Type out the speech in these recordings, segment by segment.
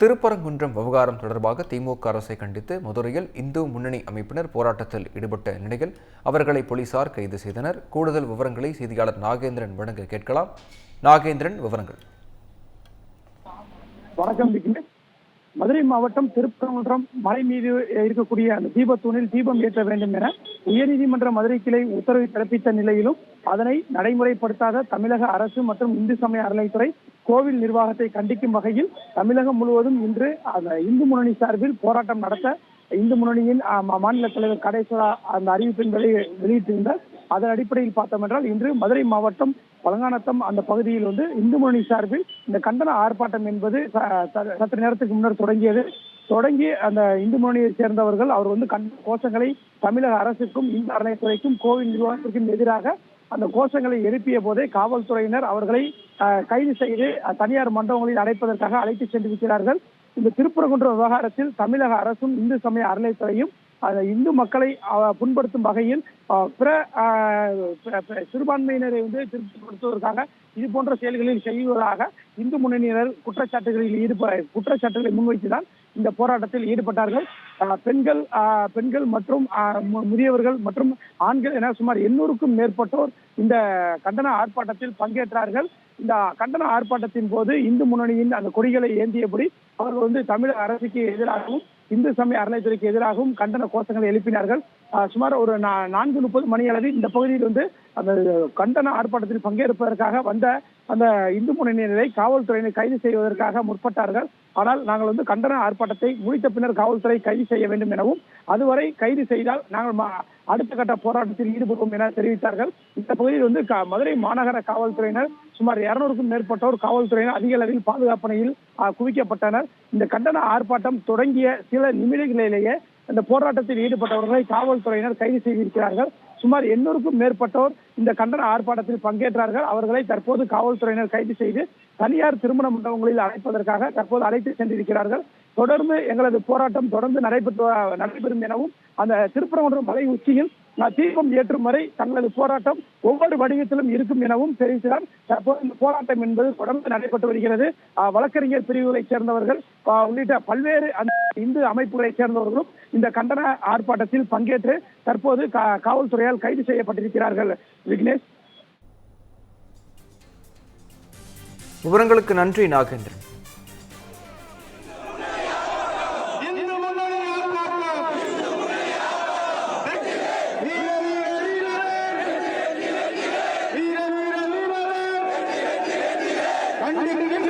திருப்பரங்குன்றம் விவகாரம் தொடர்பாக திமுக அரசை கண்டித்து மதுரையில் இந்து முன்னணி அமைப்பினர் போராட்டத்தில் ஈடுபட்ட நிலையில் அவர்களை போலீசார் கைது செய்தனர். கூடுதல் விவரங்களை செய்தியாளர் நாகேந்திரன் வழங்க கேட்கலாம். நாகேந்திரன் விவரங்கள். வணக்கம் மதுரை மாவட்டம் திருப்பரங்குன்றம் மலை மீது இருக்கக்கூடிய அந்த தீபத்தூணில் தீபம் ஏற்ற வேண்டும் என உயர்நீதிமன்ற மதுரை கிளை உத்தரவை பிறப்பித்த நிலையிலும் அதனை நடைமுறைப்படுத்தாத தமிழக அரசு மற்றும் இந்து சமய அறநிலைத்துறை கோவில் நிர்வாகத்தை கண்டிக்கும் வகையில் தமிழகம் முழுவதும் இன்று அந்த இந்து முன்னணி சார்பில் போராட்டம் நடத்த இந்து முன்னணியின் மாநில தலைவர் கடைசுரா அந்த அறிவிப்பின் வெளியிட்டிருந்தார். அதன் அடிப்படையில் பார்த்தோம் என்றால் இன்று மதுரை மாவட்டம் பழங்கானத்தம் அந்த பகுதியில் வந்து இந்து முன்னணி சார்பில் இந்த கண்டன ஆர்ப்பாட்டம் என்பது ச- சற்று நேரத்துக்கு முன்னர் தொடங்கியது. தொடங்கி அந்த இந்து முன்னணியை சேர்ந்தவர்கள் அவர் வந்து கண் கோஷங்களை தமிழக அரசுக்கும் இந்து அறநிலைத்துறைக்கும் கோவில் நிர்வாகத்திற்கும் எதிராக அந்த கோஷங்களை எழுப்பிய போதே காவல்துறையினர் அவர்களை கைது செய்து தனியார் மண்டபங்களில் அடைப்பதற்காக அழைத்து சென்றிருக்கிறார்கள் இந்த திருப்பரங்குன்ற விவகாரத்தில் தமிழக அரசும் இந்து சமய அறநிலைத்துறையும் அந்த இந்து மக்களை புண்படுத்தும் வகையில் பிற பிற சிறுபான்மையினரை வந்து திருப்திப்படுத்துவதற்காக இது போன்ற செயல்களில் செய்வதாக இந்து முன்னணியினர் குற்றச்சாட்டுகளில் ஈடுப குற்றச்சாட்டுகளை முன்வைத்துதான் இந்த போராட்டத்தில் ஈடுபட்டார்கள். பெண்கள் பெண்கள் மற்றும் முதியவர்கள் மற்றும் ஆண்கள் என சுமார் எண்ணூறுக்கும் மேற்பட்டோர் இந்த கண்டன ஆர்ப்பாட்டத்தில் பங்கேற்றார்கள். இந்த கண்டன ஆர்ப்பாட்டத்தின் போது இந்து முன்னணியின் அந்த கொடிகளை ஏந்தியபடி அவர்கள் வந்து தமிழக அரசுக்கு எதிராகவும் இந்து சமய அறநிலைத்துறைக்கு எதிராகவும் கண்டன கோஷங்களை எழுப்பினார்கள். சுமார் ஒரு நான்கு முப்பது மணி அளவில் இந்த பகுதியில் வந்து அந்த கண்டன ஆர்ப்பாட்டத்தில் பங்கேற்பதற்காக வந்த அந்த இந்து முன்னணியினரை காவல்துறையினர் கைது செய்வதற்காக முற்பட்டார்கள். ஆனால் நாங்கள் வந்து கண்டன ஆர்ப்பாட்டத்தை முடித்த பின்னர் காவல்துறை கைது செய்ய வேண்டும் எனவும் அதுவரை கைது செய்தால் நாங்கள் மா- அடுத்த கட்ட போராட்டத்தில் ஈடுபடுவோம் என தெரிவித்தார்கள். இந்த பகுதியில் வந்து மதுரை மாநகர காவல்துறையினர் சுமார் இருநூறுக்கும் மேற்பட்டோர் காவல்துறையினர் அதிக அளவில் பாதுகாப்பு பணியில் குவிக்கப்பட்டனர். இந்த கண்டன ஆர்ப்பாட்டம் தொடங்கிய சில நிமிடங்களிலேயே அந்த போராட்டத்தில் ஈடுபட்டவர்களை காவல்துறையினர் கைது செய்திருக்கிறார்கள். சுமார் எண்ணூறுக்கும் மேற்பட்டோர் இந்த கண்டன ஆர்ப்பாட்டத்தில் பங்கேற்றார்கள். அவர்களை தற்போது காவல்துறையினர் கைது செய்து தனியார் திருமண மண்டபங்களில் அழைப்பதற்காக தற்போது அழைத்து சென்றிருக்கிறார்கள். தொடர்ந்து எங்களது போராட்டம் தொடர்ந்து நடைபெற்று நடைபெறும் எனவும் அந்த திருப்பரங்குன்றம் மலை உச்சியில் தீபம் ஏற்றும் வரை தங்களது போராட்டம் ஒவ்வொரு வடிவத்திலும் இருக்கும் எனவும் தெரிவித்தார் தற்போது இந்த போராட்டம் என்பது தொடர்ந்து நடைபெற்று வருகிறது. வழக்கறிஞர் பிரிவுகளைச் சேர்ந்தவர்கள் உள்ளிட்ட பல்வேறு அந்த இந்து அமைப்புகளைச் சேர்ந்தவர்களும் இந்த கண்டன ஆர்ப்பாட்டத்தில் பங்கேற்று தற்போது கா- காவல்துறையால் கைது செய்யப்பட்டிருக்கிறார்கள். விக்னேஷ். விவரங்களுக்கு நன்றி Nagendran.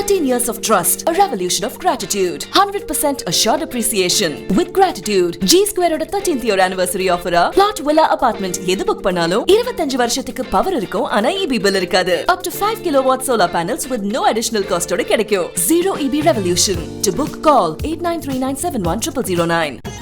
13 years of trust, a revolution of gratitude. 100% assured appreciation. With gratitude, G Square ஓட 13th year anniversary offer plot villa apartment எது புக் பண்ணாலும் 25 வருஷத்துக்கு பவர் இருக்கும் ஆனா EB bill இருக்காது. Up to 5 kilowatt solar panels with no additional cost ஓட கிடைக்கும். Zero EB revolution. To book, call 8939710009.